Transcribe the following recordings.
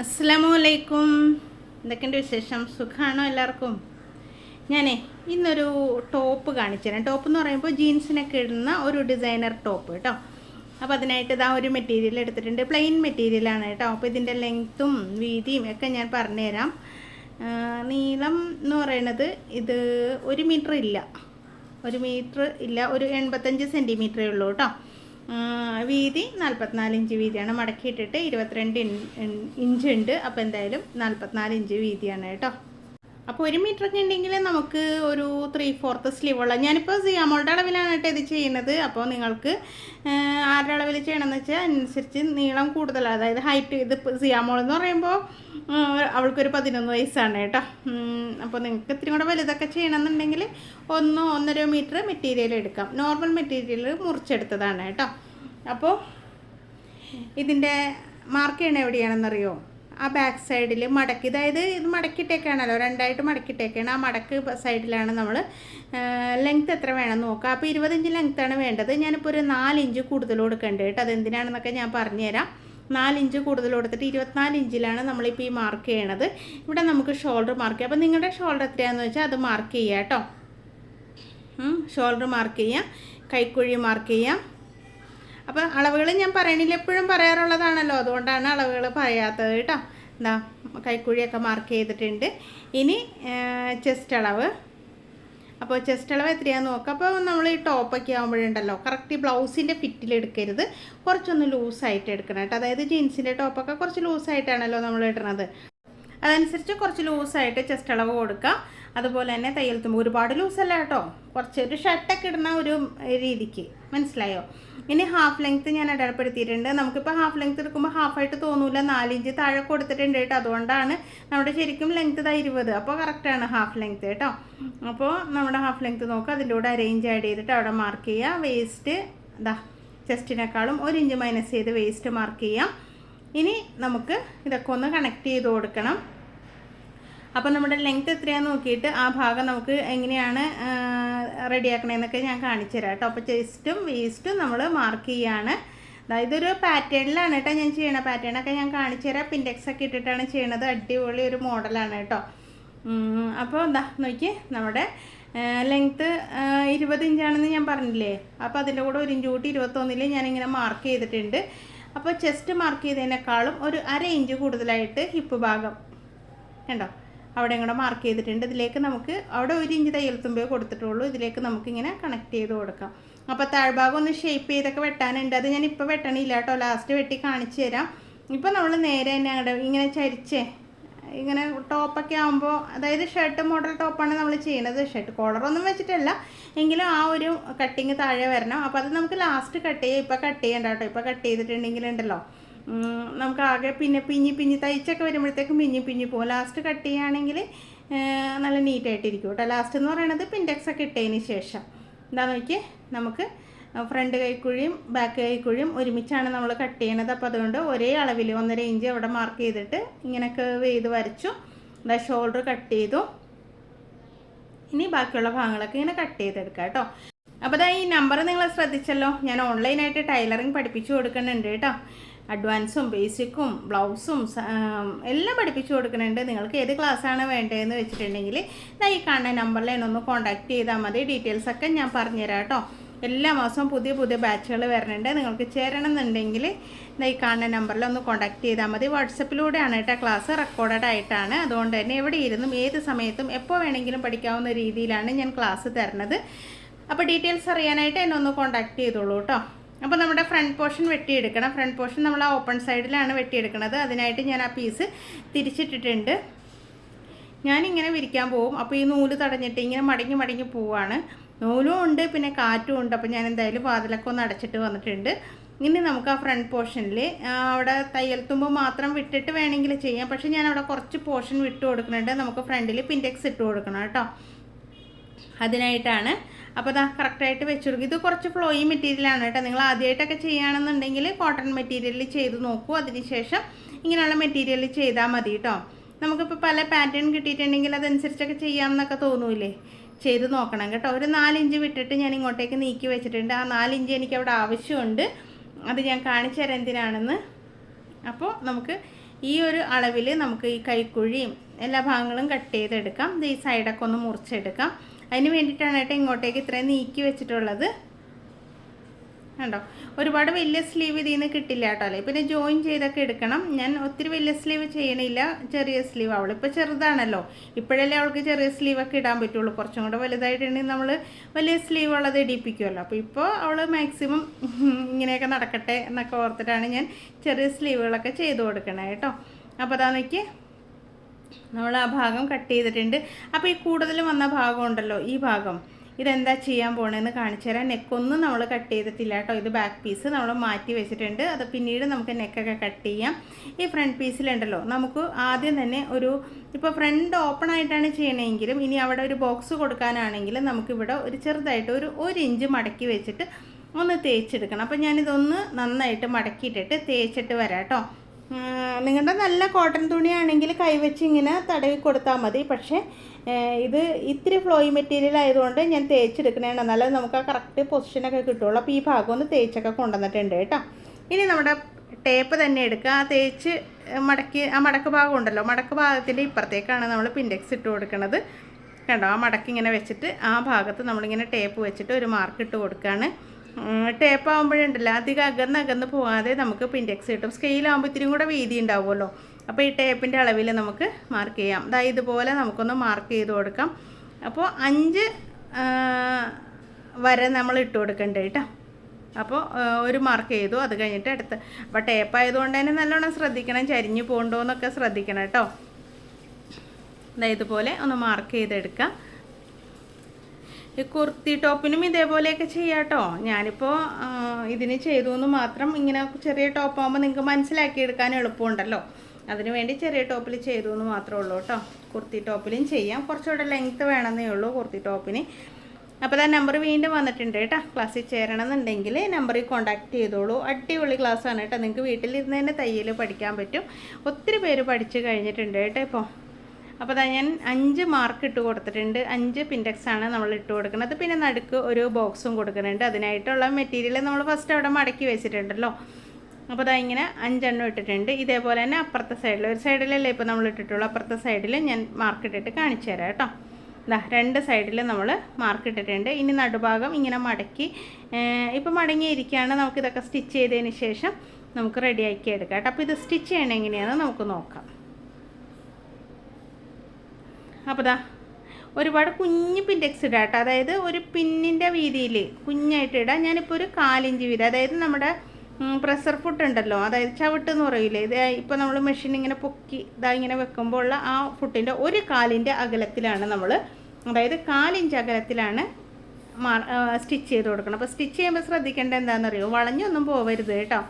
അസ്സലാമു അലൈക്കും എന്തൊക്കെയുണ്ട് വിശേഷം? സുഖമാണോ എല്ലാവർക്കും? ഞാനേ ഇന്നൊരു ടോപ്പ് കാണിച്ചു തരാം. ടോപ്പ് എന്ന് പറയുമ്പോൾ ജീൻസിനൊക്കെ ഇടുന്ന ഒരു ഡിസൈനർ ടോപ്പ് കേട്ടോ. അപ്പോൾ അതിനായിട്ട് ഇതാ ഒരു മെറ്റീരിയൽ എടുത്തിട്ടുണ്ട്. പ്ലെയിൻ മെറ്റീരിയലാണ് കേട്ടോ. അപ്പോൾ ഇതിന്റെ ലെങ്ത്തും വീതിയും ഒക്കെ ഞാൻ പറഞ്ഞുതരാം. നീളം എന്ന് പറയണത് ഇത് ഒരു മീറ്റർ ഇല്ല. ഒരു മീറ്റർ ഇല്ല. ഒരു എൺപത്തഞ്ച് സെന്റിമീറ്ററേ ഉള്ളൂ കേട്ടോ. വീതി നാൽപ്പത്തിനാല് ഇഞ്ച് വീതിയാണ്. മടക്കിയിട്ടിട്ട് ഇരുപത്തിരണ്ട് ഇഞ്ച് ഉണ്ട്. അപ്പോൾ എന്തായാലും നാൽപ്പത്തിനാല് ഇഞ്ച് വീതിയാണ് കേട്ടോ. അപ്പോൾ ഒരു മീറ്റർ ഒക്കെ ഉണ്ടെങ്കിൽ നമുക്ക് ഒരു ത്രീ ഫോർത്ത് സ്ലീവ് ഉള്ള ഞാനിപ്പോൾ സിയാമോളുടെ അളവിലാണ് കേട്ടോ ഇത് ചെയ്യുന്നത്. അപ്പോൾ നിങ്ങൾക്ക് ആരുടെ അളവിൽ ചെയ്യണമെന്ന് വെച്ചാൽ അനുസരിച്ച് നീളം കൂടുതലാണ്. അതായത് ഹൈറ്റ് ഇത് സിയാമോൾ എന്ന് പറയുമ്പോൾ അവൾക്കൊരു പതിനൊന്ന് വയസ്സാണ് കേട്ടോ. അപ്പോൾ നിങ്ങൾക്ക് ഇത്തിരി കൂടെ വലുതൊക്കെ ചെയ്യണമെന്നുണ്ടെങ്കിൽ ഒന്ന് ഒന്നര മീറ്റർ മെറ്റീരിയൽ എടുക്കാം. നോർമൽ മെറ്റീരിയൽ മുറിച്ചെടുത്തതാണ് കേട്ടോ. അപ്പോൾ ഇതിന്റെ മാർക്ക് ചെയ്യണ എവിടെയാണെന്നറിയോ? ആ ബാക്ക് സൈഡിൽ മടക്കി. അതായത് ഇത് മടക്കിയിട്ടേക്കാണല്ലോ രണ്ടായിട്ട് മടക്കിയിട്ടേക്കാണ് ആ മടക്ക് സൈഡിലാണ് നമ്മൾ ലെങ്ത് എത്ര വേണം നോക്കുക. അപ്പോൾ ഇരുപത് ഇഞ്ച് ലെങ്ത്താണ് വേണ്ടത്. ഞാനിപ്പോൾ ഒരു നാല് ഇഞ്ച് കൂടുതൽ കൊടുക്കേണ്ടത് കേട്ടോ. അതെന്തിനാണെന്നൊക്കെ ഞാൻ പറഞ്ഞുതരാം. നാല് ഇഞ്ച് കൂടുതൽ കൊടുത്തിട്ട് ഇരുപത്തിനാല് ഇഞ്ചിലാണ് നമ്മളിപ്പോൾ ഈ മാർക്ക് ചെയ്യണത്. ഇവിടെ നമുക്ക് ഷോൾഡർ മാർക്ക് ചെയ്യാം. അപ്പോൾ നിങ്ങളുടെ ഷോൾഡർ എത്രയാണെന്ന് വെച്ചാൽ അത് മാർക്ക് ചെയ്യുക കേട്ടോ. ഷോൾഡർ മാർക്ക് ചെയ്യാം. കൈക്കുഴി മാർക്ക് ചെയ്യാം. അപ്പോൾ അളവുകൾ ഞാൻ പറയണില്ല എപ്പോഴും പറയാറുള്ളതാണല്ലോ. അതുകൊണ്ടാണ് അളവുകൾ പറയാത്തത് കേട്ടോ. എന്താ കൈക്കുഴിയൊക്കെ മാർക്ക് ചെയ്തിട്ടുണ്ട്. ഇനി ചെസ്റ്റ് അളവ്. അപ്പോൾ ചെസ്റ്റ് അളവ് എത്രയാണെന്ന് നോക്കുക അപ്പോൾ നമ്മൾ ഈ ടോപ്പൊക്കെ ആകുമ്പോഴുണ്ടല്ലോ കറക്റ്റ് ബ്ലൗസിന്റെ ഫിറ്റിൽ എടുക്കരുത്. കുറച്ചൊന്ന് ലൂസായിട്ട് എടുക്കണം കേട്ടോ. അതായത് ജീൻസിന്റെ ടോപ്പൊക്കെ കുറച്ച് ലൂസായിട്ടാണല്ലോ നമ്മൾ ഇടുന്നത് അതനുസരിച്ച് കുറച്ച് ലൂസായിട്ട് ചെസ്റ്റ് അളവ് കൊടുക്കുക അതുപോലെ തന്നെ തയ്യൽ തുമ്പ് ഒരുപാട് ലൂസല്ല കേട്ടോ. കുറച്ച് ഒരു ഷർട്ടൊക്കെ ഇടുന്ന ഒരു രീതിക്ക്. മനസ്സിലായോ? ഇനി ഹാഫ് ലെങ്ത് ഞാൻ അടയാളപ്പെടുത്തിയിട്ടുണ്ട്. നമുക്കിപ്പോൾ ഹാഫ് ലെങ്ത്ത് എടുക്കുമ്പോൾ ഹാഫായിട്ട് തോന്നൂല. നാലിഞ്ച് താഴെ കൊടുത്തിട്ടുണ്ട് കേട്ടോ. അതുകൊണ്ടാണ് നമ്മുടെ ശരിക്കും ലെങ്ത് ഇതാ ഇരുപത്. അപ്പോൾ കറക്റ്റാണ് ഹാഫ് ലെങ്ത് കേട്ടോ. അപ്പോൾ നമ്മുടെ ഹാഫ് ലെങ്ത് നോക്കുക അതിന്റെ കൂടെ അറേഞ്ച് ആഡ് ചെയ്തിട്ട് അവിടെ മാർക്ക് ചെയ്യുക വേസ്റ്റ് ഇതാ ചെസ്റ്റിനേക്കാളും ഒരു ഇഞ്ച് മൈനസ് ചെയ്ത് വേസ്റ്റ് മാർക്ക് ചെയ്യാം. ഇനി നമുക്ക് ഇതൊക്കെ ഒന്ന് കണക്ട് ചെയ്ത് കൊടുക്കണം. അപ്പോൾ നമ്മുടെ ലെങ്ത് എത്രയാണെന്ന് നോക്കിയിട്ട് ആ ഭാഗം നമുക്ക് എങ്ങനെയാണ് റെഡിയാക്കണേന്നൊക്കെ ഞാൻ കാണിച്ചു തരാം കേട്ടോ. അപ്പോൾ ചെസ്റ്റും വേസ്റ്റും നമ്മൾ മാർക്ക് ചെയ്യാണ്. ഇതൊരു പാറ്റേണിലാണ് കേട്ടോ ഞാൻ ചെയ്യണ. പാറ്റേണൊക്കെ ഞാൻ കാണിച്ചു തരാം. പിൻഡെക്സ് ഒക്കെ ഇട്ടിട്ടാണ് ചെയ്യണത്. അടിപൊളി ഒരു മോഡലാണ് കേട്ടോ. അപ്പോൾ എന്താ നോക്കി നമ്മുടെ ലെങ്ത്ത് ഇരുപത് ഇഞ്ചാണെന്ന് ഞാൻ പറഞ്ഞില്ലേ? അപ്പോൾ അതിന്റെ കൂടെ ഒരു ഇഞ്ച് കൂട്ടി ഇരുപത്തൊന്നിൽ ഞാനിങ്ങനെ മാർക്ക് ചെയ്തിട്ടുണ്ട്. അപ്പോൾ ചെസ്റ്റ് മാർക്ക് ചെയ്തതിനേക്കാളും ഒരു അര ഇഞ്ച് കൂടുതലായിട്ട് ഹിപ്പ് ഭാഗം. കണ്ടോ? അവിടെ കൂടെ മാർക്ക് ചെയ്തിട്ടുണ്ട്. ഇതിലേക്ക് നമുക്ക് അവിടെ ഒരു ഇഞ്ച് തയ്യൽ തുമ്പേ കൊടുത്തിട്ടുള്ളൂ. ഇതിലേക്ക് നമുക്കിങ്ങനെ കണക്ട് ചെയ്ത് കൊടുക്കാം. അപ്പോൾ താഴ്ഭാഗം ഒന്ന് ഷേപ്പ് ചെയ്തൊക്കെ വെട്ടാനുണ്ട്. അത് ഞാൻ ഇപ്പോൾ വെട്ടണില്ല കേട്ടോ. ലാസ്റ്റ് വെട്ടി കാണിച്ചു തരാം. ഇപ്പോൾ നമ്മൾ നേരെ തന്നെ അങ്ങോട്ട് ഇങ്ങനെ ചരിച്ചേ. ഇങ്ങനെ ടോപ്പൊക്കെ ആകുമ്പോൾ അതായത് ഷർട്ട് മോഡൽ ടോപ്പാണ് നമ്മൾ ചെയ്യുന്നത് ഷർട്ട് കോളറൊന്നും വെച്ചിട്ടല്ല. എങ്കിലും ആ ഒരു കട്ടിങ് താഴെ വരണം. അപ്പോൾ അത് നമുക്ക് ലാസ്റ്റ് കട്ട് ചെയ്യാം. ഇപ്പോൾ കട്ട് ചെയ്യണ്ട കേട്ടോ. ഇപ്പോൾ കട്ട് ഉം, നമുക്ക് ആകെ പിന്നെ പിഞ്ഞി പിഞ്ഞി തയ്ച്ചൊക്കെ വരുമ്പോഴത്തേക്കും പിഞ്ഞി പിഞ്ഞി പോകും ലാസ്റ്റ് കട്ട് ചെയ്യുകയാണെങ്കിൽ നല്ല നീറ്റായിട്ടിരിക്കും കേട്ടോ. ലാസ്റ്റ് എന്ന് പറയുന്നത് പിൻഡെക്സ് ഒക്കെ ഇട്ടതിന് ശേഷം. എന്താണെന്ന് നോക്കിയേ നമുക്ക് ഫ്രണ്ട് കൈക്കുഴിയും ബാക്ക് കൈക്കുഴിയും ഒരുമിച്ചാണ് നമ്മൾ കട്ട് ചെയ്യണത്. അപ്പോൾ അതുകൊണ്ട് ഒരേ അളവിൽ ഒന്നര ഇഞ്ച് അവിടെ മാർക്ക് ചെയ്തിട്ട് ഇങ്ങനെ കേവ് ചെയ്ത് വരച്ചു. എന്താ ഷോൾഡർ കട്ട് ചെയ്തു. ഇനി ബാക്കിയുള്ള ഭാഗങ്ങളൊക്കെ ഇങ്ങനെ കട്ട് ചെയ്തെടുക്കാം കേട്ടോ. അപ്പോൾ ഈ നമ്പർ നിങ്ങൾ ശ്രദ്ധിച്ചല്ലോ. ഞാൻ ഓൺലൈനായിട്ട് ടൈലറിങ് പഠിപ്പിച്ചു കൊടുക്കുന്നുണ്ട് കേട്ടോ. അഡ്വാൻസും ബേസിക്കും ബ്ലൗസും എല്ലാം പഠിപ്പിച്ചു കൊടുക്കുന്നുണ്ട്. നിങ്ങൾക്ക് ഏത് ക്ലാസ്സാണ് വേണ്ടതെന്ന് വെച്ചിട്ടുണ്ടെങ്കിൽ ഈ കാണുന്ന നമ്പറിൽ എന്നെ ഒന്ന് കോൺടാക്ട് ചെയ്താൽ മതി. ഡീറ്റെയിൽസൊക്കെ ഞാൻ പറഞ്ഞുതരാം കേട്ടോ. എല്ലാ മാസവും പുതിയ പുതിയ ബാച്ചുകൾ വരുന്നുണ്ട്. നിങ്ങൾക്ക് ചേരണം എന്നുണ്ടെങ്കിൽ ഈ കാണുന്ന നമ്പറിൽ ഒന്ന് കോൺടാക്ട് ചെയ്താൽ മതി. വാട്സപ്പിലൂടെയാണ് കേട്ടോ ക്ലാസ് റെക്കോർഡഡ് ആയിട്ടാണ്. അതുകൊണ്ട് തന്നെ എവിടെ ഇരുന്നും ഏത് സമയത്തും എപ്പോൾ വേണമെങ്കിലും പഠിക്കാവുന്ന രീതിയിലാണ് ഞാൻ ക്ലാസ് തരുന്നത്. അപ്പോൾ ഡീറ്റെയിൽസ് അറിയാനായിട്ട് എന്നെ ഒന്ന് കോൺടാക്ട് ചെയ്തോളൂ കേട്ടോ. അപ്പോൾ നമ്മുടെ ഫ്രണ്ട് പോർഷൻ വെട്ടിയെടുക്കണം. ഫ്രണ്ട് പോർഷൻ നമ്മൾ ആ ഓപ്പൺ സൈഡിലാണ് വെട്ടിയെടുക്കുന്നത് അതിനായിട്ട് ഞാൻ ആ പീസ് തിരിച്ചിട്ടിട്ടുണ്ട്. ഞാനിങ്ങനെ വിരിക്കാൻ പോകും അപ്പോൾ ഈ നൂൽ തടഞ്ഞിട്ട് ഇങ്ങനെ മടങ്ങി മടങ്ങി പോവാണ്. നൂലും ഉണ്ട് പിന്നെ കാറ്റും ഉണ്ട്. അപ്പോൾ ഞാൻ എന്തായാലും വാതിലൊക്കെ ഒന്ന് അടച്ചിട്ട് വന്നിട്ടുണ്ട്. ഇനി നമുക്ക് ആ ഫ്രണ്ട് പോർഷനിൽ അവിടെ തയ്യൽ തുമ്പ് മാത്രം വിട്ടിട്ട് വേണമെങ്കിൽ ചെയ്യാം. പക്ഷേ ഞാൻ അവിടെ കുറച്ച് പോർഷൻ വിട്ട് കൊടുക്കുന്നുണ്ട്. നമുക്ക് ഫ്രണ്ടിൽ പിന്റെക്സ് ഇട്ട് കൊടുക്കണം കേട്ടോ. അതിനായിട്ടാണ് അപ്പോൾ അതാ കറക്റ്റായിട്ട് വെച്ച് ഇത് കുറച്ച് ഫ്ലോയി മെറ്റീരിയലാണ് കേട്ടോ. നിങ്ങൾ ആദ്യമായിട്ടൊക്കെ ചെയ്യുകയാണെന്നുണ്ടെങ്കിൽ കോട്ടൺ മെറ്റീരിയലിൽ ചെയ്ത് നോക്കൂ. അതിനുശേഷം ഇങ്ങനെയുള്ള മെറ്റീരിയലിൽ ചെയ്താൽ മതി കേട്ടോ. നമുക്കിപ്പോൾ പല പാറ്റേൺ കിട്ടിയിട്ടുണ്ടെങ്കിൽ അതനുസരിച്ചൊക്കെ ചെയ്യാമെന്നൊക്കെ തോന്നൂലേ ചെയ്ത് നോക്കണം കേട്ടോ. ഒരു നാലിഞ്ച് വിട്ടിട്ട് ഞാൻ ഇങ്ങോട്ടേക്ക് നീക്കി വെച്ചിട്ടുണ്ട്. ആ നാലിഞ്ച് എനിക്ക് അവിടെ ആവശ്യമുണ്ട്. അത് ഞാൻ കാണിച്ചു തരാം എന്തിനാണെന്ന്. അപ്പോൾ നമുക്ക് ഈ ഒരു അളവിൽ നമുക്ക് ഈ കൈക്കുഴിയും എല്ലാ ഭാഗങ്ങളും കട്ട് ചെയ്തെടുക്കാം. ഈ സൈഡൊക്കെ ഒന്ന് മുറിച്ചെടുക്കാം. അതിന് വേണ്ടിയിട്ടാണ് കേട്ടോ ഇങ്ങോട്ടേക്ക് ഇത്രയും നീക്കി വെച്ചിട്ടുള്ളത്. കണ്ടോ? ഒരുപാട് വലിയ സ്ലീവ് ഇതിൽ നിന്ന് കിട്ടില്ല കേട്ടോ അല്ലേ? പിന്നെ ജോയിൻ ചെയ്തൊക്കെ എടുക്കണം. ഞാൻ ഒത്തിരി വലിയ സ്ലീവ് ചെയ്യണില്ല. ചെറിയ സ്ലീവ് അവൾ അവളിപ്പോൾ ചെറുതാണല്ലോ. ഇപ്പോഴല്ലേ അവൾക്ക് ചെറിയ സ്ലീവൊക്കെ ഇടാൻ പറ്റുള്ളൂ. കുറച്ചും കൂടെ വലുതായിട്ടുണ്ടെങ്കിൽ നമ്മൾ വലിയ സ്ലീവ് ഉള്ളത് ഇടിപ്പിക്കുമല്ലോ. അപ്പോൾ ഇപ്പോൾ അവൾ മാക്സിമം ഇങ്ങനെയൊക്കെ നടക്കട്ടെ എന്നൊക്കെ ഓർത്തിട്ടാണ് ഞാൻ ചെറിയ സ്ലീവുകളൊക്കെ ചെയ്ത് കൊടുക്കണേ കേട്ടോ. അപ്പോൾ അതാ നോക്കി നമ്മൾ ആ ഭാഗം കട്ട് ചെയ്തിട്ടുണ്ട്. അപ്പോൾ ഈ കൂടുതൽ വന്ന ഭാഗം ഉണ്ടല്ലോ ഈ ഭാഗം. ഇതെന്താ ചെയ്യാൻ പോകണമെന്ന് കാണിച്ചു തരാം. നെക്കൊന്നും നമ്മൾ കട്ട് ചെയ്തിട്ടില്ല കേട്ടോ. ഇത് ബാക്ക് പീസ് നമ്മൾ മാറ്റി വെച്ചിട്ടുണ്ട്. അത് പിന്നീട് നമുക്ക് നെക്കൊക്കെ കട്ട് ചെയ്യാം. ഈ ഫ്രണ്ട് പീസിലുണ്ടല്ലോ നമുക്ക് ആദ്യം തന്നെ ഒരു ഇപ്പോൾ ഫ്രണ്ട് ഓപ്പൺ ആയിട്ടാണ് ചെയ്യണമെങ്കിലും ഇനി അവിടെ ഒരു ബോക്സ് കൊടുക്കാനാണെങ്കിലും നമുക്കിവിടെ ഒരു ചെറുതായിട്ട് ഒരു ഒരു ഇഞ്ച് മടക്കി വെച്ചിട്ട് ഒന്ന് തേച്ചെടുക്കണം. അപ്പോൾ ഞാനിതൊന്ന് നന്നായിട്ട് മടക്കിയിട്ടിട്ട് തേച്ചിട്ട് വരാം കേട്ടോ. നിങ്ങളുടെ നല്ല കോട്ടൺ തുണിയാണെങ്കിൽ കൈവച്ച് ഇങ്ങനെ തടവി കൊടുത്താൽ മതി. പക്ഷേ ഇത് ഇത്തിരി ഫ്ലോയി മെറ്റീരിയൽ ആയതുകൊണ്ട് ഞാൻ തേച്ചെടുക്കണേണ് എന്നാലും നമുക്ക് ആ കറക്റ്റ് പൊസിഷനൊക്കെ കിട്ടുള്ളൂ. അപ്പോൾ ഈ ഭാഗം ഒന്ന് തേച്ചൊക്കെ കൊണ്ടുവന്നിട്ടുണ്ട് കേട്ടോ. ഇനി നമ്മുടെ ടേപ്പ് തന്നെ എടുക്കുക. ആ തേച്ച് മടക്കി ആ മടക്ക് ഭാഗം ഉണ്ടല്ലോ. മടക്ക് ഭാഗത്തിന്റെ ഇപ്പുറത്തേക്കാണ് നമ്മൾ പിൻഡെക്സ് ഇട്ട് കൊടുക്കുന്നത് കണ്ടോ? ആ മടക്കിങ്ങനെ വെച്ചിട്ട് ആ ഭാഗത്ത് നമ്മളിങ്ങനെ ടേപ്പ് വെച്ചിട്ട് ഒരു മാർക്ക് ഇട്ട് കൊടുക്കുകയാണ്. ടേപ്പ് ആകുമ്പോഴുണ്ടല്ലോ അധികം അകന്ന് അകന്ന് പോകാതെ നമുക്ക് പിൻഡെക്സ് കിട്ടും. സ്കെയിലാകുമ്പോൾ ഇത്തിരി കൂടെ വീതി ഉണ്ടാവുമല്ലോ. അപ്പോൾ ഈ ടേപ്പിന്റെ അളവിൽ നമുക്ക് മാർക്ക് ചെയ്യാം. അതാ ഇതുപോലെ നമുക്കൊന്ന് മാർക്ക് ചെയ്ത് കൊടുക്കാം. അപ്പോൾ അഞ്ച് വരെ നമ്മൾ ഇട്ട് കൊടുക്കണ്ടേ കേട്ടോ അപ്പോൾ ഒരു മാർക്ക് ചെയ്തു. അത് കഴിഞ്ഞിട്ട് അടുത്ത് അപ്പോൾ ടേപ്പ് ആയതുകൊണ്ട് തന്നെ നല്ലോണം ശ്രദ്ധിക്കണം. ചരിഞ്ഞു പോകണ്ടോ എന്നൊക്കെ ശ്രദ്ധിക്കണം കേട്ടോ ഇതുപോലെ ഒന്ന് മാർക്ക് ചെയ്തെടുക്കാം. ഈ കുർത്തി ടോപ്പിനും ഇതേപോലെയൊക്കെ ചെയ്യാം കേട്ടോ ഞാനിപ്പോൾ ഇതിന് ചെയ്തു എന്ന് മാത്രം ഇങ്ങനെ ചെറിയ ടോപ്പാകുമ്പോൾ നിങ്ങൾക്ക് മനസ്സിലാക്കി എടുക്കാൻ എളുപ്പമുണ്ടല്ലോ. അതിന് വേണ്ടി ചെറിയ ടോപ്പിൽ ചെയ്തു എന്ന് മാത്രമേ ഉള്ളൂ കേട്ടോ കുർത്തി ടോപ്പിലും ചെയ്യാം. കുറച്ചുകൂടെ ലെങ്ത്ത് വേണമെന്നേ ഉള്ളൂ കുർത്തി ടോപ്പിന്. അപ്പോൾ ആ നമ്പർ വീണ്ടും വന്നിട്ടുണ്ട് കേട്ടോ ക്ലാസ്സിൽ ചേരണമെന്നുണ്ടെങ്കിൽ നമ്പറിൽ കോൺടാക്ട് ചെയ്തോളൂ. അടിപൊളി ക്ലാസ്സാണ് കേട്ടോ നിങ്ങൾക്ക് വീട്ടിലിരുന്ന് തന്നെ തയ്യൽ പഠിക്കാൻ പറ്റും. ഒത്തിരി പേര് പഠിച്ചു കഴിഞ്ഞിട്ടുണ്ട് കേട്ടോ ഇപ്പോൾ അപ്പോൾ അതാ ഞാൻ അഞ്ച് മാർക്ക് ഇട്ട് കൊടുത്തിട്ടുണ്ട്. അഞ്ച് പിൻഡെക്സാണ് നമ്മൾ ഇട്ട് കൊടുക്കുന്നത്. പിന്നെ നടുക്ക് ഒരു ബോക്സും കൊടുക്കുന്നുണ്ട്. അതിനായിട്ടുള്ള മെറ്റീരിയൽ നമ്മൾ ഫസ്റ്റ് അവിടെ മടക്കി വെച്ചിട്ടുണ്ടല്ലോ. അപ്പോൾ അതാ ഇങ്ങനെ അഞ്ചെണ്ണം ഇട്ടിട്ടുണ്ട്. ഇതേപോലെ തന്നെ അപ്പുറത്തെ സൈഡിൽ ഒരു സൈഡിലല്ലേ ഇപ്പോൾ നമ്മൾ ഇട്ടിട്ടുള്ളൂ? അപ്പുറത്തെ സൈഡിൽ ഞാൻ മാർക്ക് ഇട്ടിട്ട് കാണിച്ചു തരാം കേട്ടോ. ഇതാ രണ്ട് സൈഡിൽ നമ്മൾ മാർക്ക് ഇട്ടിട്ടുണ്ട്. ഇനി നടുഭാഗം ഇങ്ങനെ മടക്കി ഇപ്പോൾ മടങ്ങിയിരിക്കുകയാണ്. നമുക്കിതൊക്കെ സ്റ്റിച്ച് ചെയ്തതിന് ശേഷം നമുക്ക് റെഡിയാക്കി എടുക്കാം കേട്ടോ. അപ്പോൾ ഇത് സ്റ്റിച്ച് ചെയ്യണം എങ്ങനെയാണെന്ന് നമുക്ക് നോക്കാം. അപ്പോൾ ദാ ഒരുപാട് കുഞ്ഞ് പിൻഡെക്സ് ഇടാം കേട്ടോ അതായത് ഒരു പിന്നിന്റെ വീതിയിൽ കുഞ്ഞായിട്ട് ഇടാം. ഞാനിപ്പോൾ ഒരു കാലിഞ്ച് വീതി അതായത് നമ്മുടെ പ്രഷർ ഫുട്ട് ഉണ്ടല്ലോ അതായത് ചവിട്ട് എന്ന് പറയില്ലേ ഇത് ഇപ്പോൾ നമ്മൾ മെഷീൻ ഇങ്ങനെ പൊക്കി ഇതാ ഇങ്ങനെ വെക്കുമ്പോൾ ഉള്ള ആ ഫുഡിന്റെ ഒരു കാലിന്റെ അകലത്തിലാണ് നമ്മൾ അതായത് കാലിഞ്ച് അകലത്തിലാണ് സ്റ്റിച്ച് ചെയ്ത് കൊടുക്കണം. അപ്പോൾ സ്റ്റിച്ച് ചെയ്യുമ്പോൾ ശ്രദ്ധിക്കേണ്ടത് എന്താണെന്നറിയോ? വളഞ്ഞൊന്നും പോവരുത് കേട്ടോ.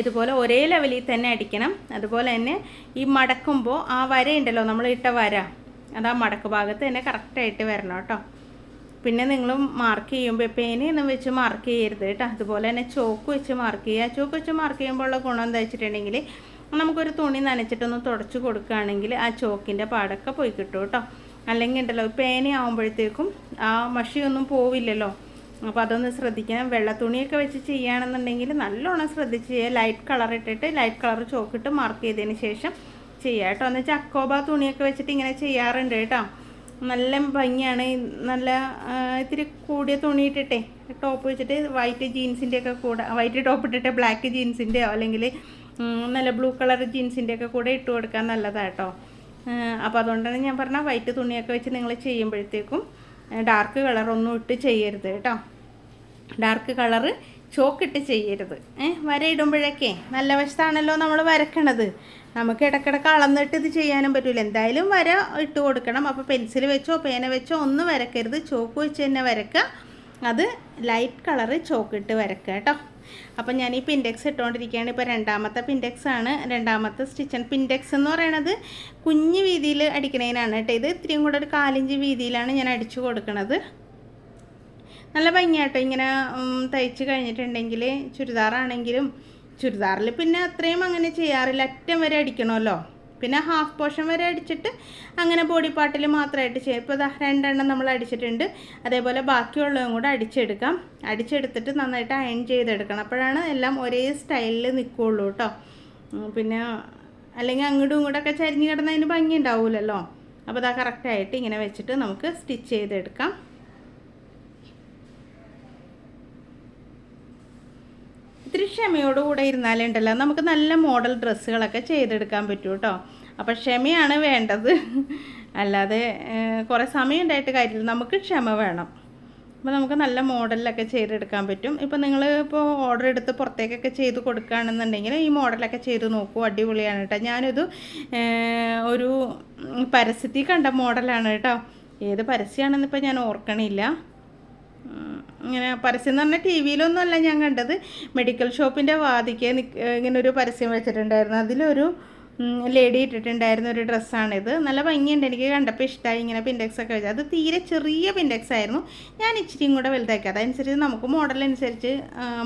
ഇതുപോലെ ഒരേ ലെവലിൽ തന്നെ അടിക്കണം. അതുപോലെ തന്നെ ഈ മടക്കുമ്പോൾ ആ വരയുണ്ടല്ലോ നമ്മൾ ഇട്ട വര അത് ആ മടക്ക് ഭാഗത്ത് തന്നെ കറക്റ്റായിട്ട് വരണം കേട്ടോ. പിന്നെ നിങ്ങൾ മാർക്ക് ചെയ്യുമ്പോൾ പേനയൊന്നും വെച്ച് മാർക്ക് ചെയ്യരുത് കേട്ടോ. അതുപോലെ തന്നെ ചോക്ക് വെച്ച് മാർക്ക് ചെയ്യുക. ചോക്ക് വെച്ച് മാർക്ക് ചെയ്യുമ്പോൾ ഉള്ള ഗുണം എന്താ വെച്ചിട്ടുണ്ടെങ്കിൽ നമുക്കൊരു തുണി നനച്ചിട്ടൊന്ന് തുടച്ച് കൊടുക്കുകയാണെങ്കിൽ ആ ചോക്കിന്റെ പാടൊക്കെ പോയി കിട്ടും കേട്ടോ. അല്ലെങ്കിൽ ഉണ്ടല്ലോ പേനയാവുമ്പോഴത്തേക്കും ആ മഷിയൊന്നും പോവില്ലല്ലോ. അപ്പോൾ അതൊന്ന് ശ്രദ്ധിക്കണം. വെള്ള തുണിയൊക്കെ വെച്ച് ചെയ്യുകയാണെന്നുണ്ടെങ്കിൽ നല്ലോണം ശ്രദ്ധിച്ച് ലൈറ്റ് കളർ ഇട്ടിട്ട് ലൈറ്റ് കളർ ചോക്കിട്ട് മാർക്ക് ചെയ്തതിന് ശേഷം ചെയ്യുക കേട്ടോ. എന്ന് വെച്ചാൽ അക്കോബ തുണിയൊക്കെ വെച്ചിട്ട് ഇങ്ങനെ ചെയ്യാറുണ്ട് കേട്ടോ. നല്ല ഭംഗിയാണ്. നല്ല ഇത്തിരി കൂടിയ തുണി ഇട്ടിട്ടേ ടോപ്പ് വെച്ചിട്ട് വൈറ്റ് ജീൻസിന്റെ ഒക്കെ കൂടെ വൈറ്റ് ടോപ്പ് ഇട്ടിട്ട് ബ്ലാക്ക് ജീൻസിന്റെയോ അല്ലെങ്കിൽ നല്ല ബ്ലൂ കളർ ജീൻസിന്റെ ഒക്കെ കൂടെ ഇട്ട് കൊടുക്കാൻ നല്ലതാണ് കേട്ടോ. അപ്പോൾ അതുകൊണ്ടാണ് ഞാൻ പറഞ്ഞ വൈറ്റ് തുണിയൊക്കെ വെച്ച് നിങ്ങൾ ചെയ്യുമ്പോഴത്തേക്കും ഡാർക്ക് കളറൊന്നും ഇട്ട് ചെയ്യരുത് കേട്ടോ. ഡാർക്ക് കളറ് ചോക്കിട്ട് ചെയ്യരുത്. വരയിടുമ്പോഴൊക്കെ നല്ല വശത്താണല്ലോ നമ്മൾ വരക്കണത്. നമുക്ക് ഇടയ്ക്കിടയ്ക്ക് അളന്നിട്ട് ഇത് ചെയ്യാനും പറ്റില്ല എന്തായാലും വര ഇട്ട് കൊടുക്കണം. അപ്പോൾ പെൻസിൽ വെച്ചോ പേന വെച്ചോ ഒന്നും വരക്കരുത്. ചോക്ക് വെച്ച് തന്നെ വരക്കുക. അത് ലൈറ്റ് കളറ് ചോക്കിട്ട് വരക്കുക കേട്ടോ. അപ്പം ഞാൻ ഈ പിൻഡെക്സ് ഇട്ടുകൊണ്ടിരിക്കുകയാണ് ഇപ്പോൾ രണ്ടാമത്തെ പിൻഡെക്സ് ആണ്. രണ്ടാമത്തെ സ്റ്റിച്ചൻ പിൻഡെക്സ് എന്ന് പറയുന്നത് കുഞ്ഞ് വീതിയിൽ അടിക്കണതിനാണ് കേട്ടോ. ഇത് ഇത്രയും കൂടെ ഒരു കാലിഞ്ച് വീതിയിലാണ് ഞാൻ അടിച്ചു കൊടുക്കുന്നത് നല്ല ഭംഗിയാട്ടോ. ഇങ്ങനെ തയ്ച്ച് കഴിഞ്ഞിട്ടുണ്ടെങ്കിൽ ചുരിദാറാണെങ്കിലും ചുരിദാറിൽ പിന്നെ അത്രയും അങ്ങനെ ചെയ്യാറില്ല. അറ്റം വരെ അടിക്കണമല്ലോ. പിന്നെ ഹാഫ് പോർഷൻ വരെ അടിച്ചിട്ട് അങ്ങനെ ബോഡി പാർട്ടിൽ മാത്രമായിട്ട് ചെയ്യാം. ഇപ്പോൾ ഇതാ രണ്ടെണ്ണം നമ്മൾ അടിച്ചിട്ടുണ്ട്. അതേപോലെ ബാക്കിയുള്ളതും കൂടെ അടിച്ചെടുക്കാം. അടിച്ചെടുത്തിട്ട് നന്നായിട്ട് അയൺ ചെയ്തെടുക്കണം. അപ്പോഴാണ് എല്ലാം ഒരേ സ്റ്റൈലിൽ നിൽക്കുകയുള്ളൂ കേട്ടോ പിന്നെ അല്ലെങ്കിൽ അങ്ങോട്ടും ഇങ്ങോട്ടൊക്കെ ചരിഞ്ഞ് കിടന്നതിന് ഭംഗി ഉണ്ടാവില്ലല്ലോ അപ്പോൾ അതാ കറക്റ്റായിട്ട് ഇങ്ങനെ വെച്ചിട്ട് നമുക്ക് സ്റ്റിച്ച് ചെയ്തെടുക്കാം. ഇത്തിരി ക്ഷമയോടുകൂടെ ഇരുന്നാലുണ്ടല്ലോ നമുക്ക് നല്ല മോഡൽ ഡ്രസ്സുകളൊക്കെ ചെയ്തെടുക്കാൻ പറ്റൂ കേട്ടോ അപ്പോൾ ക്ഷമയാണ് വേണ്ടത്. അല്ലാതെ കുറേ സമയം ഉണ്ടായിട്ട് കാര്യമില്ല. നമുക്ക് ക്ഷമ വേണം. അപ്പോൾ നമുക്ക് നല്ല മോഡലിലൊക്കെ ചെയ്തെടുക്കാൻ പറ്റും. ഇപ്പോൾ നിങ്ങൾ ഇപ്പോൾ ഓർഡർ എടുത്ത് പുറത്തേക്കൊക്കെ ചെയ്ത് കൊടുക്കുകയാണെന്നുണ്ടെങ്കിൽ ഈ മോഡലൊക്കെ ചെയ്ത് നോക്കൂ. അടിപൊളിയാണ് കേട്ടോ. ഞാനിത് ഒരു പരസ്യത്തിൽ കണ്ട മോഡലാണ് കേട്ടോ. ഏത് പരസ്യമാണെന്ന് ഇപ്പോൾ ഞാൻ ഓർക്കണില്ല. ഇങ്ങനെ പരസ്യം എന്ന് പറഞ്ഞാൽ ടി വിയിലൊന്നും അല്ല ഞാൻ കണ്ടത്. മെഡിക്കൽ ഷോപ്പിന്റെ വാതിക്ക് ഇങ്ങനെ ഒരു പരസ്യം വെച്ചിട്ടുണ്ടായിരുന്നു. അതിലൊരു ലേഡി ഇട്ടിട്ടുണ്ടായിരുന്ന ഒരു ഡ്രസ്സാണിത് നല്ല ഭംഗിയുണ്ട്. എനിക്ക് കണ്ടപ്പോൾ ഇഷ്ടമായി ഇങ്ങനെ പിൻഡെക്സ് ഒക്കെ വെച്ചത് അത് തീരെ ചെറിയ പിൻഡെക്സ് ആയിരുന്നു. ഞാൻ ഇച്ചിരിയും കൂടെ വലുതാക്കി. അതനുസരിച്ച് നമുക്ക് മോഡൽ അനുസരിച്ച്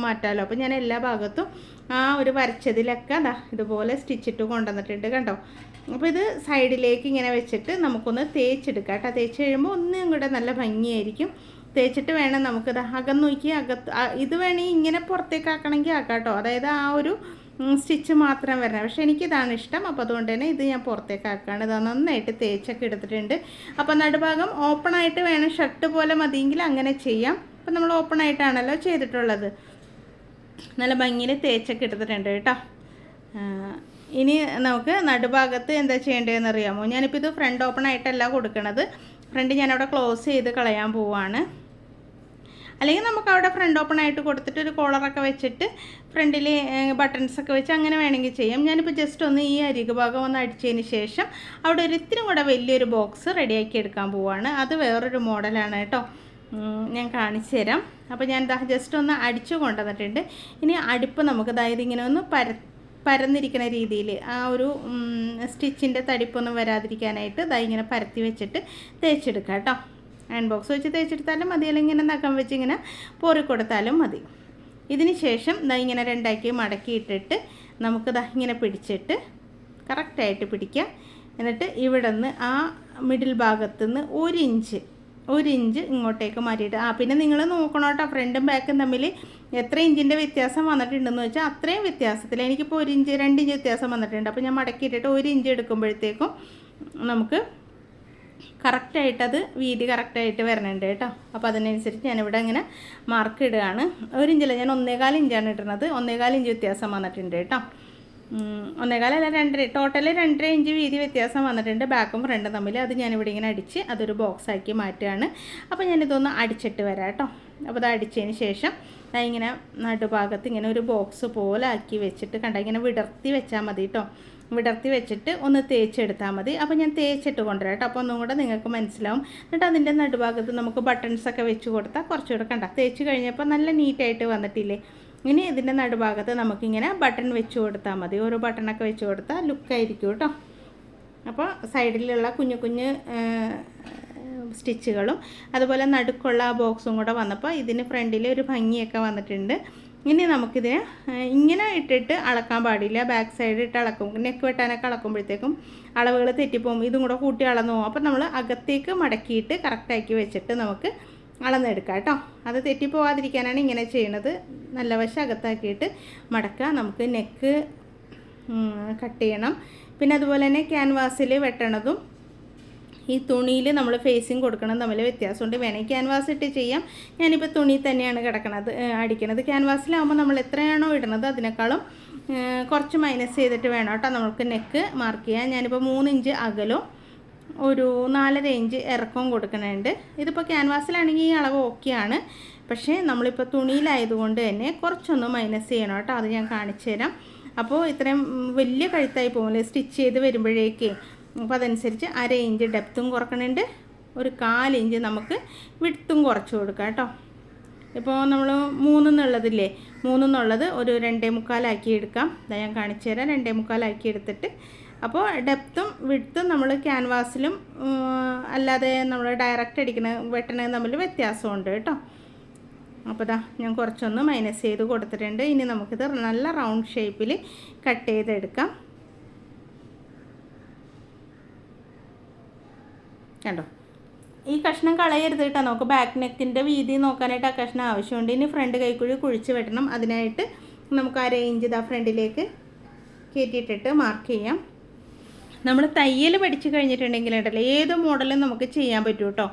മാറ്റാമല്ലോ അപ്പോൾ ഞാൻ എല്ലാ ഭാഗത്തും ആ ഒരു വരച്ചതിലൊക്കെ അതാ ഇതുപോലെ സ്റ്റിച്ചിട്ട് കൊണ്ടുവന്നിട്ടുണ്ട് കണ്ടോ? അപ്പോൾ ഇത് സൈഡിലേക്ക് ഇങ്ങനെ വെച്ചിട്ട് നമുക്കൊന്ന് തേച്ചെടുക്കാം കേട്ടോ. തേച്ച് കഴിയുമ്പോൾ ഒന്നും കൂടെ നല്ല ഭംഗിയായിരിക്കും. തേച്ചിട്ട് വേണം നമുക്കിത് അകം നോക്കി അകത്ത് ഇത് വേണമെങ്കിൽ ഇങ്ങനെ പുറത്തേക്ക് ആക്കണമെങ്കിൽ ആക്കാം കേട്ടോ. അതായത് ആ ഒരു സ്റ്റിച്ച് മാത്രം വരണം. പക്ഷേ എനിക്കിതാണ് ഇഷ്ടം. അപ്പോൾ അതുകൊണ്ട് തന്നെ ഇത് ഞാൻ പുറത്തേക്ക് ആക്കുകയാണ് ഇത് നന്നായിട്ട് തേച്ചൊക്കെ എടുത്തിട്ടുണ്ട്. അപ്പോൾ നടുഭാഗം ഓപ്പൺ ആയിട്ട് വേണം. ഷർട്ട് പോലെ മതിയെങ്കിൽ അങ്ങനെ ചെയ്യാം. അപ്പോൾ നമ്മൾ ഓപ്പൺ ആയിട്ടാണല്ലോ ചെയ്തിട്ടുള്ളത്. നല്ല ഭംഗിയിൽ തേച്ചൊക്കെ എടുത്തിട്ടുണ്ട് കേട്ടോ. ഇനി നമുക്ക് നടുഭാഗത്ത് എന്താ ചെയ്യേണ്ടതെന്ന് അറിയാമോ? ഞാനിപ്പോൾ ഇത് ഫ്രണ്ട് ഓപ്പൺ ആയിട്ടല്ല കൊടുക്കണത്. ഫ്രണ്ട് ഞാനവിടെ ക്ലോസ് ചെയ്ത് കളയാൻ പോവാണ്. അല്ലെങ്കിൽ നമുക്ക് അവിടെ ഫ്രണ്ട് ഓപ്പൺ ആയിട്ട് കൊടുത്തിട്ട് ഒരു കോളറൊക്കെ വെച്ചിട്ട് ഫ്രണ്ടിൽ ബട്ടൺസ് ഒക്കെ വെച്ച് അങ്ങനെ വേണമെങ്കിൽ ചെയ്യാം. ഞാനിപ്പോൾ ജസ്റ്റ് ഒന്ന് ഈ അരികു ഭാഗം ഒന്ന് അടിച്ചതിന് ശേഷം അവിടെ ഒരു ഇത്തിരി കൂടെ വലിയൊരു ബോക്സ് റെഡിയാക്കി എടുക്കാൻ പോവാണ്. അത് വേറൊരു മോഡലാണ് കേട്ടോ. ഞാൻ കാണിച്ചു തരാം. അപ്പോൾ ഞാൻ ജസ്റ്റ് ഒന്ന് അടിച്ചു കൊണ്ടുവന്നിട്ടുണ്ട്. ഇനി അടുപ്പ് നമുക്ക് അതായത് ഇങ്ങനെ ഒന്ന് പര പരന്നിരിക്കുന്ന രീതിയിൽ ആ ഒരു സ്റ്റിച്ചിന്റെ തടിപ്പൊന്നും വരാതിരിക്കാനായിട്ട് ഇതായി ഇങ്ങനെ പരത്തി വെച്ചിട്ട് തേച്ചെടുക്കാം കേട്ടോ. അയൺ ബോക്സ് വെച്ച് തേച്ചെടുത്താലും മതി. അല്ലെങ്കിൽ ഇങ്ങനെ നഖം വെച്ച് ഇങ്ങനെ പോറി കൊടുത്താലും മതി. ഇതിന് ശേഷം ദാ ഇങ്ങനെ രണ്ടാക്കി മടക്കിയിട്ടിട്ട് നമുക്ക് ദാ ഇങ്ങനെ പിടിച്ചിട്ട് കറക്റ്റായിട്ട് പിടിക്കാം. എന്നിട്ട് ഇവിടെ നിന്ന് ആ മിഡിൽ ഭാഗത്തു നിന്ന് ഒരു ഇഞ്ച് ഒരു ഇഞ്ച് ഇങ്ങോട്ടേക്ക് മാറ്റിയിട്ട്. ആ പിന്നെ നിങ്ങൾ നോക്കണം കേട്ടോ. ഫ്രണ്ടും ബാക്കും തമ്മിൽ എത്ര ഇഞ്ചിന്റെ വ്യത്യാസം വന്നിട്ടുണ്ടെന്ന് വെച്ചാൽ അത്രയും വ്യത്യാസത്തിൽ എനിക്കിപ്പോൾ ഒരു ഇഞ്ച് രണ്ട് ഇഞ്ച് വ്യത്യാസം വന്നിട്ടുണ്ട്. അപ്പോൾ ഞാൻ മടക്കിയിട്ടിട്ട് ഒരു ഇഞ്ച് എടുക്കുമ്പോഴത്തേക്കും നമുക്ക് കറക്റ്റായിട്ടത് വീതി കറക്റ്റായിട്ട് വരണുണ്ട് കേട്ടോ. അപ്പോൾ അതിനനുസരിച്ച് ഞാനിവിടെ ഇങ്ങനെ മാർക്ക് ഇടുകയാണ്. ഒരു ഇഞ്ചില്ല ഞാൻ ഒന്നേകാൽ ഇഞ്ചാണ് ഇടുന്നത്. ഒന്നേകാൽ ഇഞ്ച് വ്യത്യാസം വന്നിട്ടുണ്ട് കേട്ടോ. ഒന്നേകാലല്ല രണ്ടര ടോട്ടൽ രണ്ടര ഇഞ്ച് വീതി വ്യത്യാസം വന്നിട്ടുണ്ട്. ബാക്കും ഫ്രണ്ടും തമ്മിൽ അത് ഞാനിവിടെ ഇങ്ങനെ അടിച്ച് അതൊരു ബോക്സ് ആക്കി മാറ്റുകയാണ്. അപ്പോൾ ഞാനിതൊന്ന് അടിച്ചിട്ട് വരാം കേട്ടോ. അപ്പോൾ അത് അടിച്ചതിന് ശേഷം ഇങ്ങനെ നടുഭാഗത്ത് ഇങ്ങനെ ഒരു ബോക്സ് പോലെ ആക്കി വെച്ചിട്ട് കണ്ട? ഇങ്ങനെ വിടർത്തി വെച്ചാൽ മതി കേട്ടോ. വിടർത്തി വെച്ചിട്ട് ഒന്ന് തേച്ചെടുത്താൽ മതി. അപ്പോൾ ഞാൻ തേച്ചിട്ട് കൊണ്ടുവരാം കേട്ടോ. അപ്പോൾ ഒന്നും കൂടെ നിങ്ങൾക്ക് മനസ്സിലാവും. എന്നിട്ട് അതിന്റെ നടുഭാഗത്ത് നമുക്ക് ബട്ടൺസ് ഒക്കെ വെച്ച് കൊടുത്താൽ കുറച്ചുകൂടെ കണ്ട? തേച്ച് കഴിഞ്ഞപ്പോൾ നല്ല നീറ്റായിട്ട് വന്നിട്ടില്ലേ? ഇനി ഇതിന്റെ നടുഭാഗത്ത് നമുക്കിങ്ങനെ ബട്ടൺ വെച്ച് കൊടുത്താൽ മതി. ഓരോ ബട്ടണൊക്കെ വെച്ച് കൊടുത്താൽ ലുക്കായിരിക്കും കേട്ടോ. അപ്പോൾ സൈഡിലുള്ള കുഞ്ഞു കുഞ്ഞ് സ്റ്റിച്ചുകളും അതുപോലെ നടുക്കുള്ള ബോക്സും കൂടെ വന്നപ്പോൾ ഇതിന് ഫ്രണ്ടിൽ ഒരു ഭംഗിയൊക്കെ വന്നിട്ടുണ്ട്. ഇനി നമുക്കിതിനെ ഇങ്ങനെ ഇട്ടിട്ട് അളക്കാൻ പാടില്ല. ബാക്ക് സൈഡ് ഇട്ട് അളക്കും. നെക്ക് വെട്ടാനൊക്കെ അളക്കുമ്പോഴത്തേക്കും അളവുകൾ തെറ്റിപ്പോകും. ഇതും കൂടെ കൂട്ടി അളന്നു പോകും അപ്പം നമ്മൾ അകത്തേക്ക് മടക്കിയിട്ട് കറക്റ്റാക്കി വെച്ചിട്ട് നമുക്ക് അളന്നെടുക്കാം കേട്ടോ. അത് തെറ്റിപ്പോവാതിരിക്കാനാണ് ഇങ്ങനെ ചെയ്യണത്. നല്ല വശം അകത്താക്കിയിട്ട് മടക്കുക നമുക്ക് നെക്ക് കട്ട് ചെയ്യണം. പിന്നെ അതുപോലെ തന്നെ ക്യാൻവാസിൽ വെട്ടണതും ഈ തുണിയിൽ നമ്മൾ ഫേസിങ് കൊടുക്കണം തമ്മിൽ വ്യത്യാസമുണ്ട്. വേണമെങ്കിൽ ക്യാൻവാസ് ഇട്ട് ചെയ്യാം. ഞാനിപ്പോൾ തുണി തന്നെയാണ് കിടക്കണത് അടിക്കണത്. ക്യാൻവാസിലാവുമ്പോൾ നമ്മൾ എത്രയാണോ ഇടുന്നത് അതിനേക്കാളും കുറച്ച് മൈനസ് ചെയ്തിട്ട് വേണം കേട്ടോ നമുക്ക് നെക്ക് മാർക്ക് ചെയ്യാൻ. ഞാനിപ്പോൾ മൂന്ന് ഇഞ്ച് അകലും ഒരു നാലര ഇഞ്ച് ഇറക്കവും കൊടുക്കുന്നുണ്ട് ഇതിപ്പോൾ ക്യാൻവാസിലാണെങ്കിൽ ഈ അളവ് ഓക്കെയാണ് പക്ഷേ നമ്മളിപ്പോൾ തുണിയിലായതുകൊണ്ട് തന്നെ കുറച്ചൊന്ന് മൈനസ് ചെയ്യണം കേട്ടോ. അത് ഞാൻ കാണിച്ചു തരാം അപ്പോൾ ഇത്രയും വലിയ കഴുത്തായി പോകുമല്ലേ സ്റ്റിച്ച് ചെയ്ത് വരുമ്പോഴേക്കേ അപ്പോൾ അതനുസരിച്ച് അര ഇഞ്ച് ഡെപ്തും കുറക്കണുണ്ട്. ഒരു കാലിഞ്ച് നമുക്ക് വിടുത്തും കുറച്ച് കൊടുക്കാം കേട്ടോ. ഇപ്പോൾ നമ്മൾ മൂന്നെന്നുള്ളതില്ലേ? മൂന്നെന്നുള്ളത് ഒരു രണ്ടേ മുക്കാലാക്കി എടുക്കാം. ഇതാ ഞാൻ കാണിച്ചു തരാം. രണ്ടേ മുക്കാലാക്കി എടുത്തിട്ട്. അപ്പോൾ ഡെപ്തും വിടുത്തും നമ്മൾ ക്യാൻവാസിലും അല്ലാതെ നമ്മൾ ഡയറക്റ്റ് അടിക്കണ വെട്ടണത് തമ്മിൽ വ്യത്യാസമുണ്ട് കേട്ടോ. അപ്പോൾ ദാ ഞാൻ കുറച്ചൊന്ന് മൈനസ് ചെയ്ത് കൊടുത്തിട്ടുണ്ട്. ഇനി നമുക്കിത് നല്ല റൗണ്ട് ഷേപ്പിൽ കട്ട് ചെയ്തെടുക്കാം. കണ്ടോ? ഈ കഷ്ണം കളയരുത് കേട്ടോ. നമുക്ക് ബാക്ക് നെക്കിന്റെ വീതി നോക്കാനായിട്ട് ആ കഷ്ണം ആവശ്യമുണ്ട്. ഇനി ഫ്രണ്ട് കൈക്കുഴി കുഴിച്ച് വെട്ടണം. അതിനായിട്ട് നമുക്ക് ആ റേഞ്ച് ഇതാ ഫ്രണ്ടിലേക്ക് കയറ്റിയിട്ടിട്ട് മാർക്ക് ചെയ്യാം. നമ്മൾ തയ്യൽ പഠിച്ചു കഴിഞ്ഞിട്ടുണ്ടെങ്കിൽ ഉണ്ടല്ലോ ഏത് മോഡലും നമുക്ക് ചെയ്യാൻ പറ്റും കേട്ടോ.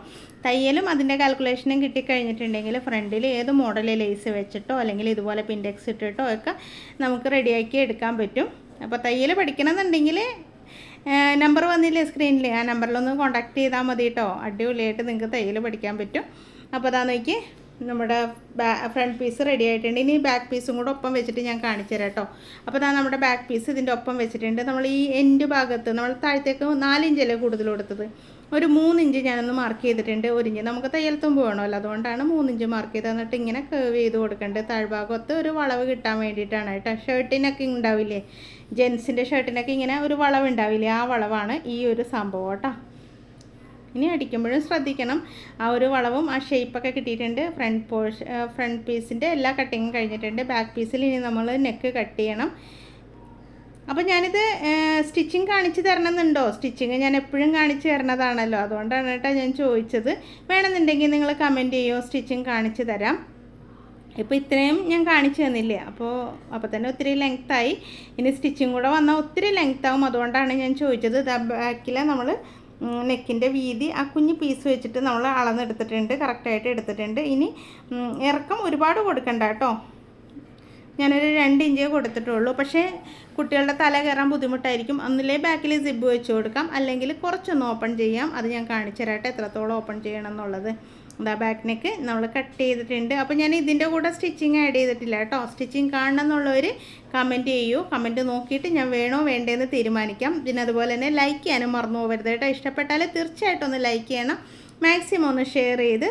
തയ്യലും അതിന്റെ കാൽക്കുലേഷനും കിട്ടിക്കഴിഞ്ഞിട്ടുണ്ടെങ്കിൽ ഫ്രണ്ടിൽ ഏത് മോഡൽ ലേസ് വെച്ചിട്ടോ അല്ലെങ്കിൽ ഇതുപോലെ പിൻഡെക്സ് ഇട്ടിട്ടോ ഒക്കെ നമുക്ക് റെഡിയാക്കി എടുക്കാൻ പറ്റും. അപ്പോൾ തയ്യൽ പഠിക്കണമെന്നുണ്ടെങ്കിൽ നമ്പർ വന്നില്ലേ സ്ക്രീനിൽ ആ നമ്പറിലൊന്ന് കോൺടാക്ട് ചെയ്താൽ മതി കേട്ടോ അടിപൊളിയായിട്ട് നിങ്ങൾക്ക് തയ്യൽ പഠിക്കാൻ പറ്റും. അപ്പോൾ അതാ നോക്കി നമ്മുടെ ഫ്രണ്ട് പീസ് റെഡി ആയിട്ടുണ്ട്. ഇനി ബാക്ക് പീസും കൂടെ ഒപ്പം വെച്ചിട്ട് ഞാൻ കാണിച്ചു തരാം കേട്ടോ അപ്പോൾ അതാ നമ്മുടെ ബാക്ക് പീസ് ഇതിന്റെ ഒപ്പം വെച്ചിട്ടുണ്ട്. നമ്മൾ ഈ എൻഡ് ഭാഗത്ത് നമ്മൾ താഴത്തേക്ക് നാലിഞ്ചല്ലേ കൂടുതൽ കൊടുത്തത്? ഒരു മൂന്നിഞ്ച് ഞാനൊന്ന് മാർക്ക് ചെയ്തിട്ടുണ്ട്. ഒരു ഇഞ്ച് നമുക്ക് തയ്യൽ തുമ്പ് വേണമല്ലോ. അതുകൊണ്ടാണ് മൂന്നിഞ്ച് മാർക്ക് ചെയ്ത് എന്നിട്ട് ഇങ്ങനെ കേവ് ചെയ്ത് കൊടുക്കേണ്ടത് താഴ്ഭാഗത്ത് ഒരു വളവ് കിട്ടാൻ വേണ്ടിയിട്ടാണ് കേട്ടോ ഷർട്ടിനൊക്കെ ഉണ്ടാവില്ലേ? ജെൻസിന്റെ ഷർട്ടിനൊക്കെ ഇങ്ങനെ ഒരു വളവുണ്ടാവില്ലേ? ആ വളവാണ് ഈ ഒരു സംഭവം കേട്ടോ. ഇനി അടിക്കുമ്പോഴും ശ്രദ്ധിക്കണം. ആ ഒരു വളവും ആ ഷേപ്പൊക്കെ കിട്ടിയിട്ടുണ്ട്. ഫ്രണ്ട് പോർഷൻ ഫ്രണ്ട് പീസിന്റെ എല്ലാ കട്ടിങ്ങും കഴിഞ്ഞിട്ടുണ്ട്. ബാക്ക് പീസിൽ ഇനി നമ്മൾ നെക്ക് കട്ട് ചെയ്യണം. അപ്പോൾ ഞാനിത് സ്റ്റിച്ചിങ് കാണിച്ച് തരണമെന്നുണ്ടോ? സ്റ്റിച്ചിങ് ഞാൻ എപ്പോഴും കാണിച്ച് തരണതാണല്ലോ. അതുകൊണ്ടാണ് കേട്ടോ ഞാൻ ചോദിച്ചത്. വേണമെന്നുണ്ടെങ്കിൽ നിങ്ങൾ കമന്റ് ചെയ്യുമോ സ്റ്റിച്ചിങ് കാണിച്ച് തരാം. ഇപ്പോൾ ഇത്രയും ഞാൻ കാണിച്ചു തന്നില്ലേ? അപ്പോൾ അപ്പോൾ തന്നെ ഒത്തിരി ലെങ്ത്തായി ഇനി സ്റ്റിച്ചിങ് കൂടെ വന്നാൽ ഒത്തിരി ലെങ്ത്താവും അതുകൊണ്ടാണ് ഞാൻ ചോദിച്ചത്. ബാക്കിൽ നമ്മൾ നെക്കിന്റെ വീതി ആ കുഞ്ഞ് പീസ് വെച്ചിട്ട് നമ്മൾ അളന്നെടുത്തിട്ടുണ്ട്. കറക്റ്റായിട്ട് എടുത്തിട്ടുണ്ട്. ഇനി ഇറക്കം ഒരുപാട് കൊടുക്കണ്ട കേട്ടോ. ഞാനൊരു രണ്ട് ഇഞ്ചേ കൊടുത്തിട്ടുള്ളൂ. പക്ഷേ കുട്ടികളുടെ തല കയറാൻ ബുദ്ധിമുട്ടായിരിക്കും. ഒന്നിലേ ബാക്കിൽ സിബ് വെച്ച് കൊടുക്കാം. അല്ലെങ്കിൽ കുറച്ചൊന്ന് ഓപ്പൺ ചെയ്യാം. അത് ഞാൻ കാണിച്ചു തരാട്ടെ എത്രത്തോളം ഓപ്പൺ ചെയ്യണം എന്നുള്ളത്. എന്താ ബാക്ക് നെക്ക് നമ്മൾ കട്ട് ചെയ്തിട്ടുണ്ട്. അപ്പോൾ ഞാൻ ഇതിന്റെ കൂടെ സ്റ്റിച്ചിങ് ആഡ് ചെയ്തിട്ടില്ല കേട്ടോ. സ്റ്റിച്ചിങ് കാണണം എന്നുള്ളവർ കമന്റ് ചെയ്യൂ. കമന്റ് നോക്കിയിട്ട് ഞാൻ വേണോ വേണ്ടേന്ന് തീരുമാനിക്കാം. പിന്നെ അതുപോലെ തന്നെ ലൈക്ക് ചെയ്യാനും മറന്നു പോകരുത് കേട്ടോ. ഇഷ്ടപ്പെട്ടാൽ തീർച്ചയായിട്ടും ഒന്ന് ലൈക്ക് ചെയ്യണം. മാക്സിമം ഒന്ന് ഷെയർ ചെയ്ത്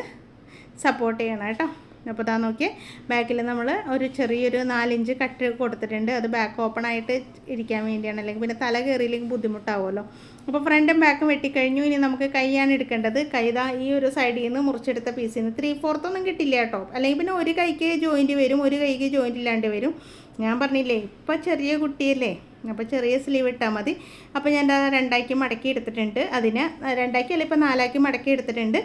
സപ്പോർട്ട് ചെയ്യണം കേട്ടോ. അപ്പോൾ ഇതാ നോക്കിയേ. ബാക്കിൽ നമ്മൾ ഒരു ചെറിയൊരു നാലിഞ്ച് കട്ട് കൊടുത്തിട്ടുണ്ട്. അത് ബാക്ക് ഓപ്പൺ ആയിട്ട് ഇരിക്കാൻ വേണ്ടിയാണ്. അല്ലെങ്കിൽ പിന്നെ തല കയറിയില്ലെങ്കിൽ ബുദ്ധിമുട്ടാവുമല്ലോ. അപ്പോൾ ഫ്രണ്ടും ബാക്കും വെട്ടിക്കഴിഞ്ഞു. ഇനി നമുക്ക് കൈയാണ് എടുക്കേണ്ടത്. കൈതാ ഈ ഒരു സൈഡിൽ നിന്ന് മുറിച്ചെടുത്ത പീസിൽ നിന്ന് ത്രീ ഫോർത്ത് ഒന്നും കിട്ടില്ല കേട്ടോ. അല്ലെങ്കിൽ പിന്നെ ഒരു കൈക്ക് ജോയിന്റ് വരും ഒരു കൈക്ക് ജോയിന്റ് ഇല്ലാണ്ട് വരും. ഞാൻ പറഞ്ഞില്ലേ ഇപ്പോൾ ചെറിയ കുട്ടിയല്ലേ. അപ്പോൾ ചെറിയ സ്ലീവ് ഇട്ടാൽ മതി. അപ്പോൾ ഞാൻ രണ്ടാക്കി മടക്കി എടുത്തിട്ടുണ്ട്. അതിന് രണ്ടാക്കി അല്ല ഇപ്പോൾ നാലാക്കി മടക്കി എടുത്തിട്ടുണ്ട്.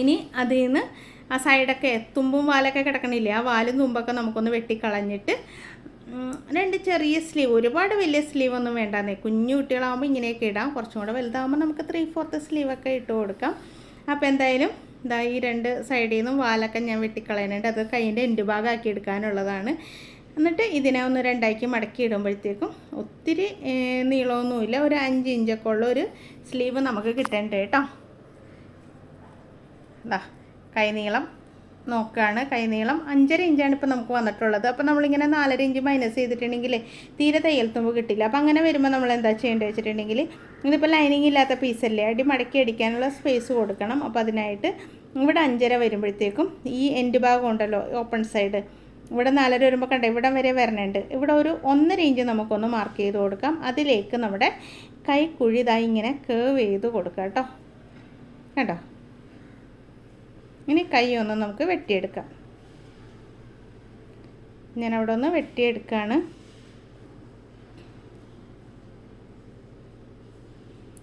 ഇനി അതിൽ നിന്ന് ആ സൈഡൊക്കെ തുമ്പും വാലൊക്കെ കിടക്കണില്ലേ? ആ വാലും തുമ്പൊക്കെ നമുക്കൊന്ന് വെട്ടിക്കളഞ്ഞിട്ട് രണ്ട് ചെറിയ സ്ലീവ് ഒരുപാട് വലിയ സ്ലീവ് ഒന്നും വേണ്ടാന്നേ. കുഞ്ഞു കുട്ടികളാകുമ്പോൾ ഇങ്ങനെയൊക്കെ ഇടാം. കുറച്ചും കൂടെ വലുതാകുമ്പോൾ നമുക്ക് ത്രീ ഫോർത്ത് സ്ലീവൊക്കെ ഇട്ട് കൊടുക്കാം. അപ്പോൾ എന്തായാലും ഇതാ ഈ രണ്ട് സൈഡിൽ നിന്നും വാലൊക്കെ ഞാൻ വെട്ടിക്കളയുന്നുണ്ട് അത് കൈയിന്റെ എന്റെ ഭാഗമാക്കി എടുക്കാനുള്ളതാണ്. എന്നിട്ട് ഇതിനെ ഒന്ന് രണ്ടാക്കി മടക്കി ഇടുമ്പോഴത്തേക്കും ഒത്തിരി നീളമൊന്നുമില്ല. ഒരു അഞ്ച് ഇഞ്ചൊക്കെ ഉള്ള ഒരു സ്ലീവ് നമുക്ക് കിട്ടേണ്ടേ കേട്ടോ ഇതാ കൈനീളം നോക്കുകയാണ് കൈനീളം അഞ്ചര ഇഞ്ചാണ് ഇപ്പോൾ നമുക്ക് വന്നിട്ടുള്ളത്. അപ്പോൾ നമ്മളിങ്ങനെ നാലര ഇഞ്ച് മൈനസ് ചെയ്തിട്ടുണ്ടെങ്കിൽ തീരെ തയ്യൽ തുമ്പ് കിട്ടില്ല. അപ്പോൾ അങ്ങനെ വരുമ്പോൾ നമ്മൾ എന്താ ചെയ്യേണ്ടത് വെച്ചിട്ടുണ്ടെങ്കിൽ ഇതിപ്പോൾ ലൈനിങ് ഇല്ലാത്ത പീസല്ലേ അടി മടക്കി അടിക്കാനുള്ള സ്പേസ് കൊടുക്കണം. അപ്പോൾ അതിനായിട്ട് ഇവിടെ അഞ്ചര വരുമ്പോഴത്തേക്കും ഈ എൻഡ് ഭാഗം ഉണ്ടല്ലോ ഓപ്പൺ സൈഡ് ഇവിടെ നാലര വരുമ്പോൾ കണ്ട ഇവിടെ വരെ വരണുണ്ട്. ഇവിടെ ഒരു ഒന്നര ഇഞ്ച് നമുക്കൊന്ന് മാർക്ക് ചെയ്ത് കൊടുക്കാം. അതിലേക്ക് നമ്മുടെ കൈക്കുഴിതായി ഇങ്ങനെ കേവ് ചെയ്ത് കൊടുക്കാം കേട്ടോ. കേട്ടോ ഇനി കൈ ഒന്ന് നമുക്ക് വെട്ടിയെടുക്കാം. ഞാൻ അവിടെ ഒന്ന് വെട്ടിയെടുക്കുകയാണ്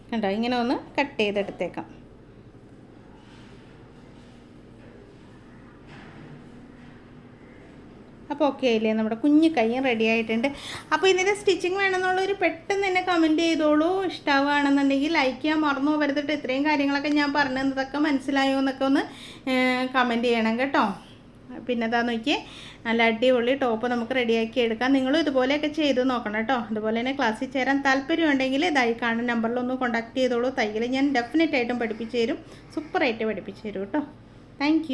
കണ്ടോ? ഇങ്ങനെ ഒന്ന് കട്ട് ചെയ്തെടുത്തേക്കാം. ഓക്കെ ആയില്ലേ? നമ്മുടെ കുഞ്ഞു കൈയും റെഡി ആയിട്ടുണ്ട്. അപ്പോൾ ഇതിന്റെ സ്റ്റിച്ചിങ് വേണമെന്നുള്ളൊരു പെട്ടെന്ന് തന്നെ കമന്റ് ചെയ്തോളൂ. ഇഷ്ടമാവുകയാണെന്നുണ്ടെങ്കിൽ ലൈക്ക് ചെയ്യാൻ മറന്നു പോകരുതിട്ട് ഇത്രയും കാര്യങ്ങളൊക്കെ ഞാൻ പറഞ്ഞതൊക്കെ മനസ്സിലായോ എന്നൊക്കെ ഒന്ന് കമന്റ് ചെയ്യണം കേട്ടോ. പിന്നെ അതാ നോക്കിയേ നല്ല അടിപൊളി ടോപ്പ് നമുക്ക് റെഡിയാക്കി എടുക്കാം. നിങ്ങളും ഇതുപോലെയൊക്കെ ചെയ്ത് നോക്കണം കേട്ടോ അതുപോലെ തന്നെ ക്ലാസ്സിൽ ചേരാൻ താല്പര്യമുണ്ടെങ്കിൽ ഇതായി കാണുന്ന നമ്പറിലൊന്ന് കോൺടാക്ട് ചെയ്തോളൂ. തയ്യൽ ഞാൻ ഡെഫിനറ്റ് ആയിട്ടും പഠിപ്പിച്ചു തരും. സൂപ്പറായിട്ട് പഠിപ്പിച്ചു തരും കേട്ടോ താങ്ക്